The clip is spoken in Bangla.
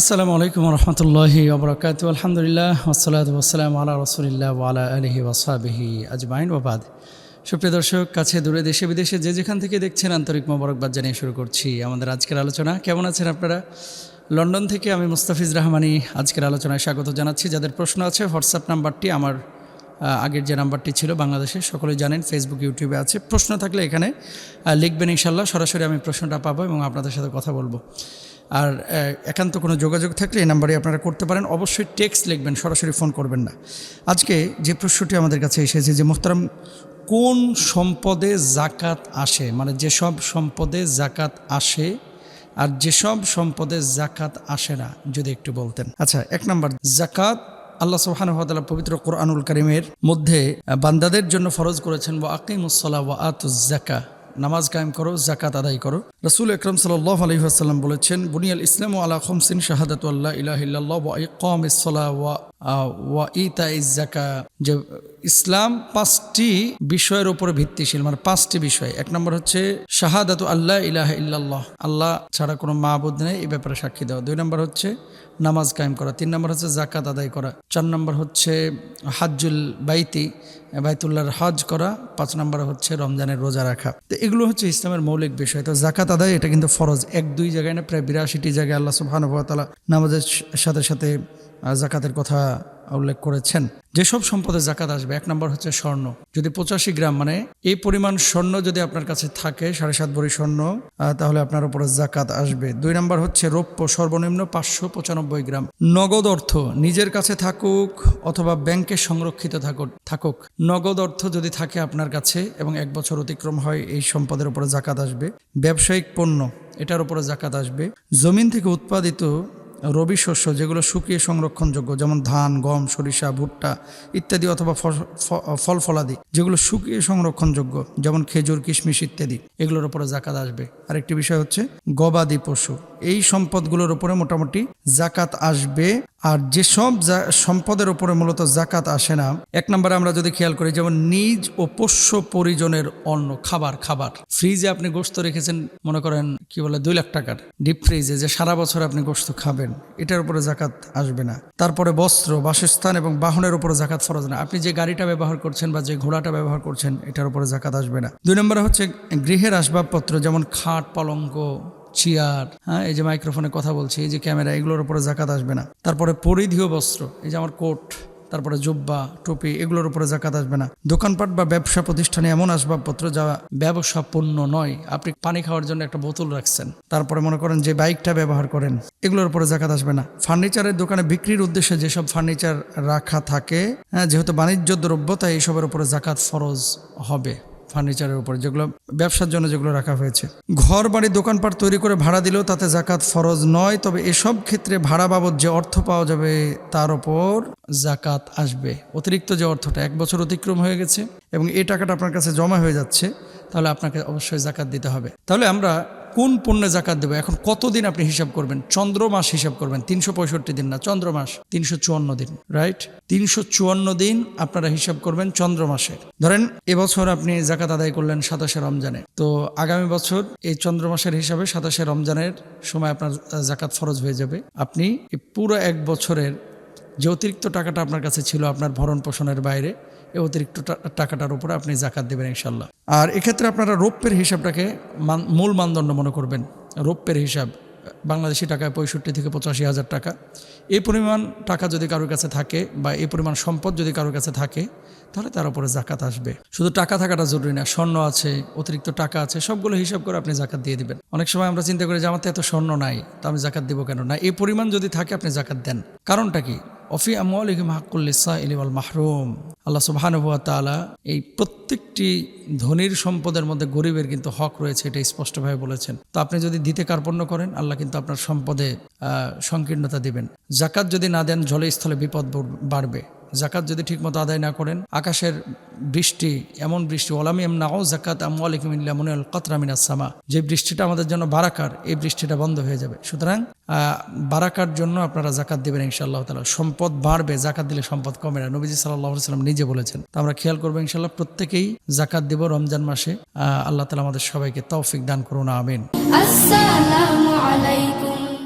আসসালামু আলাইকুম রহমতুল্লাহি ওবরাকাতু। আলহামদুলিল্লাহ ওসালাত ওসালাম আলা রসুলিল্লাহ ওয়ালা আলহি ওসাবিহি আজমাইন। ওবাদ সুপ্রিয় দর্শক, কাছে দূরে দেশে বিদেশে যে যেখান থেকে দেখছেন আন্তরিক মোবারকবাদ জানিয়ে শুরু করছি আমাদের আজকের আলোচনা। কেমন আছেন আপনারা? লন্ডন থেকে আমি মুস্তাফিজ রহমানি আজকের আলোচনায় স্বাগত জানাচ্ছি। যাদের প্রশ্ন আছে, হোয়াটসঅ্যাপ নাম্বারটি আমার আগের যে নাম্বারটি ছিল বাংলাদেশে সকলেই জানেন ফেসবুক ইউটিউবে আছে। প্রশ্ন থাকলে এখানে লিখবেন ইনশাল্লাহ সরাসরি আমি প্রশ্নটা পাবো এবং আপনাদের সাথে কথা বলব। আর একান্ত কোনো যোগাযোগ থাকলে এই নাম্বারে আপনারা করতে পারেন। অবশ্যই টেক্সট লিখবেন, সরাসরি ফোন করবেন না। আজকে যে প্রশ্নটি আমাদের কাছে এসেছে যে, মোহতারাম, কোন সম্পদে জাকাত আসে? মানে যেসব সম্পদে জাকাত আসে আর যেসব সম্পদে জাকাত আসে না, যদি একটু বলতেন। আচ্ছা এক নম্বর জাকাত আল্লাহ তাআলা পবিত্র কোরআনুল করিমের মধ্যে বান্দাদের জন্য ফরজ করেছেন, ওয়া আকিমুসসালাহ ওয়া আতুজ জাকা নামাজ কায়েম করো জাকাত আদায় করো। রসুল আকরম সাল্লাহ আলহিহাসাল্লাম বলেছেন, বুনিয়াল ইসলাম আলা খমসিন শাহাদাত ইলাহ ইল্লাল্লাহ ওয়া ইকাম ইসলা ওয়া ওয়া ইতা জাকা যে ইসলাম পাঁচটি বিষয়ের উপর ভিত্তিশীল মানে পাঁচটি বিষয়। এক নম্বর হচ্ছে শাহাদাত আল্লাহ ইলাহ ইল্লাল্লাহ। আল্লাহ ছাড়া কোনো মাহবুদ নেই এই ব্যাপারে সাক্ষী দেওয়া। দুই নম্বর হচ্ছে নামাজ কায়েম করা। তিন নম্বর হচ্ছে জাকাত আদায় করা। চার নম্বর হচ্ছে হাজ্জুল বাইতি, বাইতুল্লাহর হজ করা। পাঁচ নম্বর হচ্ছে রমজানের রোজা রাখা। তো এগুলো হচ্ছে ইসলামের মৌলিক বিষয়। তো জাকাত আদায়, এটা কিন্তু ফরজ। এক, দুই জায়গায় না, প্রায় বিরাশিটি জায়গায় আল্লাহ ওয়া নামাজের সাথে সাথে জাকাতের কথা উল্লেখ করেছেন। যেসব সম্পদে জাকাত আসবে, এক নম্বর হচ্ছে স্বর্ণ। যদি পঁচাশি গ্রাম মানে এই পরিমাণ স্বর্ণ যদি আপনার কাছে থাকে, সাড়ে সাত ভরি স্বর্ণ তাহলে আপনার উপরে জাকাত আসবে। দুই নম্বর হচ্ছে রৌপ্য, সর্বনিম্ন পাঁচশো পঁচানব্বই গ্রাম। নগদ অর্থ, নিজের কাছে থাকুক অথবা ব্যাংকে সংরক্ষিত থাকুক থাকুক। নগদ অর্থ যদি থাকে আপনার কাছে এবং এক বছর অতিক্রম হয়, এই সম্পদের উপরে জাকাত আসবে। ব্যবসায়িক পণ্য, এটার উপরে জাকাত আসবে। জমিন থেকে উৎপাদিত রবি শস্য, যেগুলো শুকিয়ে সংরক্ষণযোগ্য, যেমন ধান, গম, সরিষা, ভুট্টা ইত্যাদি অথবা ফল ফলাদি, যেগুলো শুকিয়ে সংরক্ষণযোগ্য, যেমন খেজুর, কিশমিশ ইত্যাদি, এগুলোর উপরে জাকাত আসবে। আরেকটি বিষয় হচ্ছে গবাদি পশু। এই সম্পদগুলোর উপরে মোটামুটি জাকাত আসবে আর যেসব সম্পদের উপরে মূলত জাকাত আসে না, এক নম্বরে আমরা যদি খেয়াল করি, যেমন নিজ ও পোষ্য পরিজনের অন্ন, খাবার খাবার। ফ্রিজে আপনি গোস্ত রেখেছেন, মনে করেন, কি বলে, দুই লাখ টাকার। ডিপ ফ্রিজে যে সারা বছর আপনি গোস্ত খাবেন, এটার উপরে জাকাত আসবে না। তারপরে বস্ত্র, বাসস্থান এবং বাহনের উপরে জাকাত ফরজ না। আপনি যে গাড়িটা ব্যবহার করছেন বা যে ঘোড়াটা ব্যবহার করছেন, এটার উপরে জাকাত আসবে না। দুই নম্বরে হচ্ছে গৃহের আসবাবপত্র, যেমন খাট, পলঙ্ক চেয়ার হ্যাঁ এই যে মাইক্রোফোনে কথা বলছি, এই যে ক্যামেরা, এগুলোর উপরে জাকাত আসবে না। তারপরে পরিধেয় বস্ত্র, এই যে আমার কোট, তারপরে জুব্বা, টুপি, এগুলোর উপরে জাকাত আসবে না। দোকানপাট বা ব্যবসা প্রতিষ্ঠানে এমন আসবাবপত্র যা ব্যবসা পণ্য নয়। আপনি পানি খাওয়ার জন্য একটা বোতল রাখছেন, তারপরে মনে করেন যে বাইকটা ব্যবহার করেন, এগুলোর উপরে জাকাত আসবে না। ফার্নিচারের দোকানে বিক্রির উদ্দেশ্যে যেসব ফার্নিচার রাখা থাকে হ্যাঁ যেহেতু বাণিজ্য দ্রব্য তাই এইসবের উপরে জাকাত ফরজ হবে। ফার্নিচারের উপরে, যেগুলো ব্যবসার জন্য যেগুলো রাখা হয়েছে। ঘর বাড়ি দোকানপাট তৈরি করে ভাড়া দিলেও তাতে জাকাত ফরজ নয়, তবে এসব ক্ষেত্রে ভাড়া বাবদ যে অর্থ পাওয়া যাবে তার ওপর জাকাত আসবে। অতিরিক্ত যে অর্থটা এক বছর অতিক্রম হয়ে গেছে এবং এই টাকাটা আপনার কাছে জমা হয়ে যাচ্ছে, তাহলে আপনাকে অবশ্যই জাকাত দিতে হবে। তাহলে আমরা কোন পণ্যে জাকাত দেবো? এখন কতদিন আপনি হিসাব করবেন? চন্দ্র মাস হিসাব করবেন। তিনশো পঁয়ষট্টি দিন না, চন্দ্র মাস, তিনশো চুয়ান্ন দিন রাইট তিনশো চুয়ান্ন দিন আপনারা হিসাব করবেন চন্দ্র মাসের। ধরেন, এবছর আপনি জাকাত আদায় করলেন সাতাশে রমজানে। তো আগামী বছর এই চন্দ্র মাসের হিসাবে সাতাশে রমজানের সময় আপনার জাকাত ফরজ হয়ে যাবে। আপনি পুরো এক বছরের যে অতিরিক্ত টাকাটা আপনার কাছে ছিল আপনার ভরণ পোষণের বাইরে এই অতিরিক্ত টাকাটার উপরে আপনি জাকাত দেবেন ইনশাল্লাহ আর এক্ষেত্রে আপনারা রৌপ্যের হিসাবটাকে মূল মানদণ্ড মনে করবেন। রৌপ্যের হিসাব, বাংলাদেশি টাকায় পঁয়ষট্টি থেকে পঁচাশি হাজার টাকা। এই পরিমাণ টাকা যদি কারোর কাছে থাকে বা এই পরিমাণ সম্পদ যদি কারোর কাছে থাকে, তাহলে তার উপরে জাকাত আসবে। শুধু টাকা থাকাটা জরুরি না, স্বর্ণ আছে, অতিরিক্ত টাকা আছে, সবগুলো হিসাব করে আপনি জাকাত দিয়ে দিবেন। অনেক সময় আমরা চিন্তা করি যে আমার তো এত স্বর্ণ নাই, তো আমি জাকাত দিব কেন? না, এই পরিমাণ যদি থাকে আপনি জাকাত দেন। কারণটা কি? অফি আমলিহিম হাক্কুল্লিসা ইলিমাল মাহরুম। আল্লাহ সুবহানুয়া তালা এই প্রত্যেকটি ধনির সম্পদের মধ্যে গরিবের কিন্তু হক রয়েছে এটা স্পষ্টভাবে বলেছেন। তো আপনি যদি দিতে কার্পণ্য করেন, আল্লাহ কিন্তু আপনার সম্পদে সংকীর্ণতা দিবেন। জাকাত যদি না দেন জলে স্থলে বিপদ বাড়বে। জাকাত যদি ঠিকমতো আদায় না করেন, আকাশের বৃষ্টি, এমন বৃষ্টি ওলামি এম নাও জাকাত আমল কতরামিন আসামা সামা। যে বৃষ্টিটা আমাদের জন্য বারাকার, এই বৃষ্টিটা বন্ধ হয়ে যাবে। সুতরাং বারাকার জন্য আপনারা জাকাত দেবেন ইনশাআল্লাহ তালা সম্পদ বাড়বে জাকাত দিলে সম্পদ কমে না। নবীজি সাল্লাহ সাল্লাম নিজে বলেছেন। তো আমরা খেয়াল করব ইনশাল্লাহ প্রত্যেকেই জাকাত দিব রমজান মাসে। আল্লাহ তালা আমাদের সবাইকে তৌফিক দান করুন, আমিন। আসসালামু আলাইকুম।